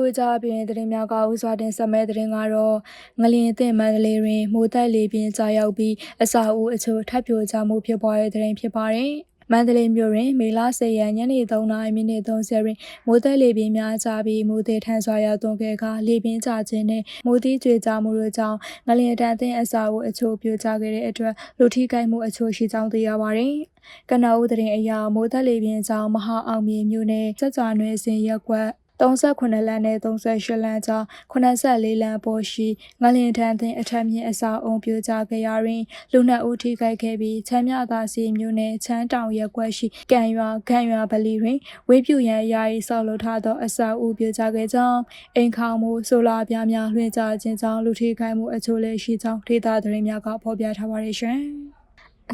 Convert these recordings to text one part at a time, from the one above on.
ဝကြပြင်သတင်းများကဥစွာတင်ဆက်မဲ့သတင်းကတော့ငလျင်အသင့်မန္တလေးတွင်မိုးတက်လေပြင်းကြာရောက်ပြီးအစာအုပ်အချို့ထပ်ပြိုကျမှုဖြစ်ပေါ်တဲ့သတင်းဖြစ်ပါတယ်။မန္တလေးမြို့တွင်မေလ10ရက်ညနေ3:30မိနစ်30တွင်မိုးတက်လေပြင်းများကျပြီးမိုးသည်ထန်စွာရောက်သွန်းခဲ့ကလေပြင်းကျခြင်းနှင့်မိုးသီးကြွေကျမှုတို့ကြောင့်ငလျင်တန်အသင့်အစာအုပ်အချို့ပြိုကျခဲ့တဲ့အတွက်လူထိခိုက်မှုအချို့ရှိကြောင်းသိရပါတယ်။ကနအူးသတင်းအရမိုးတက်လေပြင်းကြောင့်မဟာအောင်မြေမြို့နယ်စက်ကြွနွယ်စင်ရက်ကွက် 38လမ်းနဲ့38လမ်းကြား84လမ်းပေါ်ရှိငလင်ထန်တဲ့အထက်မြင့်အစာအုံပြိုကျခဲ့ရာတွင်လူနှစ်ဦးထိခိုက်ခဲ့ပြီးချမ်းမြသာစီမြို့နယ်ချမ်းတောင်ရက်ကွက်ရှိကံရွာခန့်ရွာဗလီတွင်ဝေးပြူရန်ယာယီဆောက်လုပ်ထားသောအစာအုံပြိုကျခဲ့ကြောင်းအိမ်ခေါင်မှုဆိုလာပြားများလွှင့်ကျခြင်းကြောင့်လူထိခိုက်မှုအချို့လည်းရှိကြောင်းဒေသသတင်းများကဖော်ပြထားပါတယ်ရှင်။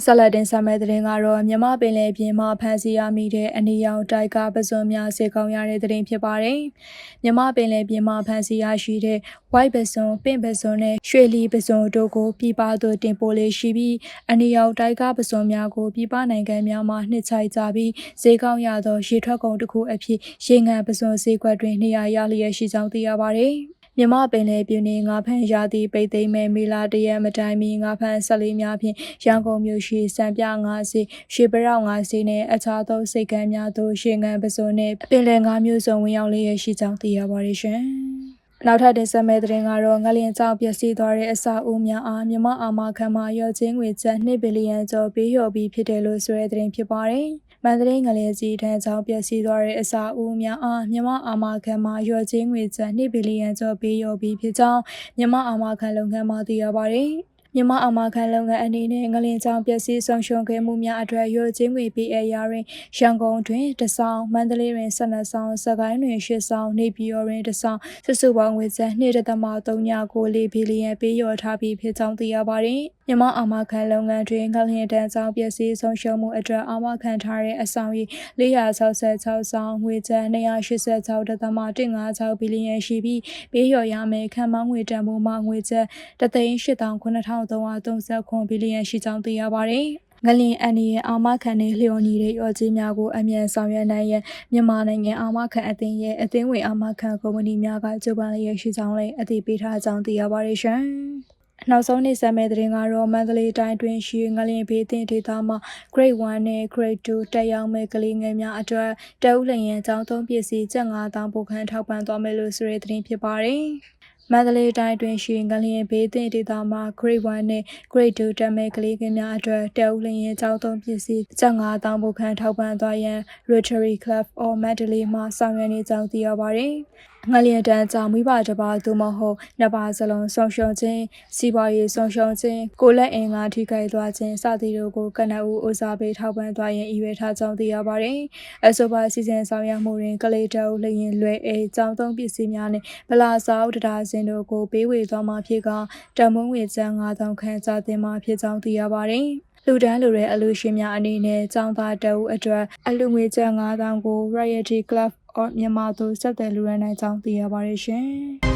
ဆက်လက်တင်ဆက်မယ့်သတင်းကတော့မြမပင်လယ်ပြင်မှာဖမ်းဆီးရမိတဲ့အနီရောင်တိုက်ကပစွန်များစေကောင်းရတဲ့သတင်းဖြစ်ပါတယ်။မြမပင်လယ်ပြင်မှာဖမ်းဆီးရရှိတဲ့ white ပစွန်ပင့်ပစွန်နဲ့ရွှေလီပစွန်တို့ကိုပြည်ပသို့တင်ပို့လေးရှိပြီးအနီရောင်တိုက်ကပစွန်များကိုပြည်ပနိုင်ငံများမှနှစ်ချိုက်ကြပြီးဈေးကောင်းရသောရေထွက်ကုန်တစ်ခုအဖြစ်ရေငန်ပစွန်ဈေးကွက်တွင်နေရာရလျက်ရှိကြောင်းသိရပါတယ်။ မြမပင်လေပြင်းနေငါဖန်ရာသီပိတ်သိမ်းမဲ့မီလာတရက်မတိုင်မီငါဖန်ဆက်လေးများဖြင့်ရန်ကုန်မြို့ရှိစံပြငါစီရွှေပရောက်ငါစီနဲ့အခြားသောစိတ်ကမ်းများသို့ရှင်ငံပစုံနဲ့ပင်လယ်ငါမျိုးစုံဝင်ရောက်လျက်ရှိကြောင်းသိရပါတယ်ရှင်။နောက်ထပ်တင်ဆက်မယ့်သတင်းကတော့ငလျင်ကြောင့်ပျက်စီးသွားတဲ့အစာအုပ်များအားမြမအာမခံမှာရော့ချင်းငွေကျပ်2ဘီလီယံကျော်ပေးလျော်ပြီးဖြစ်တယ်လို့ဆိုတဲ့သတင်းဖြစ်ပါတယ်။ မန္တလေးငလျင်ကြီးထံကြောင့်ပျက်စီးသွားတဲ့အစာအုပ်များအားမြမအာမခံမှာရော့ချင်းငွေကျပ်2ဘီလီယံကျော်ပေးလျော်ပြီးဖြစ်ကြောင်းမြမအာမခံလုပ်ငန်းမှသိရပါတယ်။မြန်မာအမခံလုပ်ငန်းအနေနဲ့ငလင်ကြောင်ပျက်စီးဆုံးရှုံးခဲ့မှုများအတွက်ရုပ်ချင်းငွေပေးအပ်ရာတွင်ရန်ကုန်တွင်တဆောင်မန္တလေးတွင်12ဆောင်စကိုင်းတွင်8ဆောင်နေပြည်တော်တွင်1ဆောင်စုစုပေါင်းငွေကျပ်2.394ဘီလီယံပေးလျော်ထားပြီးဖြစ်ကြောင်းသိရပါတယ်။မြန်မာအမခံလုပ်ငန်းတွင်ငလျင်တန်းကြောင်ပျက်စီးဆုံးရှုံးမှုအတွက်အမခံထားတဲ့အဆောင်ရီ466ဆောင်ငွေကျပ်286.156ဘီလီယံရှိပြီးပေးလျော်ရမယ်ခံမှန်းငွေတန်ဖိုးမှငွေကျပ်3,8339ဘီလီယံရှိကြောင်းသိရပါတယ်။ငလင်အန်ဒီရဲ့အာမခံတဲ့လျော်ညီတဲ့ရော်ကြီးများကိုအမြန်ဆောင်ရွက်နိုင်ရန်မြန်မာနိုင်ငံအာမခံအသင်းရဲ့အသင်းဝင်အာမခံကုမ္ပဏီများကကြိုးပမ်းလျက်ရှိကြောင်းလည်းအသိပေးထားကြောင်းသိရပါတယ်ရှင်။ နောက်ဆုံးနေ့ဆက်မဲ့သတင်းကတော့မန္တလေးတိုင်းတွင်ရှိငလင်ဘေးတင်ဒေသမှာ Grade 1နဲ့ Grade 2တက်ရောက်မဲ့ကလေးငယ်များအတွက်တအုပ်လျင်အကြောင်းသုံးပစ္စည်းကျပ်9000ပိုခန်းထောက်ပံ့သွားမယ်လို့ဆိုတဲ့သတင်းဖြစ်ပါတယ်။မန္တလေးတိုင်းတွင်ရှိငလျင်ဘေးသင့်ဒေသမှာ Grade 1နဲ့ Grade 2တက်မဲ့ကလေးငယ်များအတွက်တအုပ်လျင်ကြောင်းသုံးပစ္စည်း7500ဘုခန်းထောက်ပံ့သွားရန် Rotary Club of Mandalay မှဆောင်ရွက်နေကြောင်းသိရပါတယ်။ ငလျင်တန်းကြောင့်မိဘတစ်ပါးသို့မဟုတ်နှစ်ပါးစလုံးဆုံးရှုံးခြင်းစီးပွားရေးဆုံးရှုံးခြင်းကိုလက်အင်္ဂါထိခိုက်သွားခြင်းစသည်တို့ကိုကနအူဥစားပေးထောက်ပံ့သွားရန်ရည်ရွယ်ထားကြောင်းသိရပါတယ်။အဆိုပါစီစဉ်ဆောင်ရွက်မှုတွင်ကလေးတောက်လျင်လွယ်အေကြောင်းသုံးပစ္စည်းများနှင့်ဗလာစာအုပ်တရာစင်တို့ကိုပေးဝေသွားမှာဖြစ်ကတမုံငွေကျန်း9000ခန့်ကျတင်မှာဖြစ်ကြောင်းသိရပါတယ်။လူတန်းလူတဲ့အလူရှင်များအနေနဲ့ចောင်းသားတအုပ်အတွက်အလူငွေကျပ်9000ကို Royalty Club မြန်မာသို့ဆက်သွယ်လူရန်နိုင်ကြောင်းသိရပါတယ်ရှင်။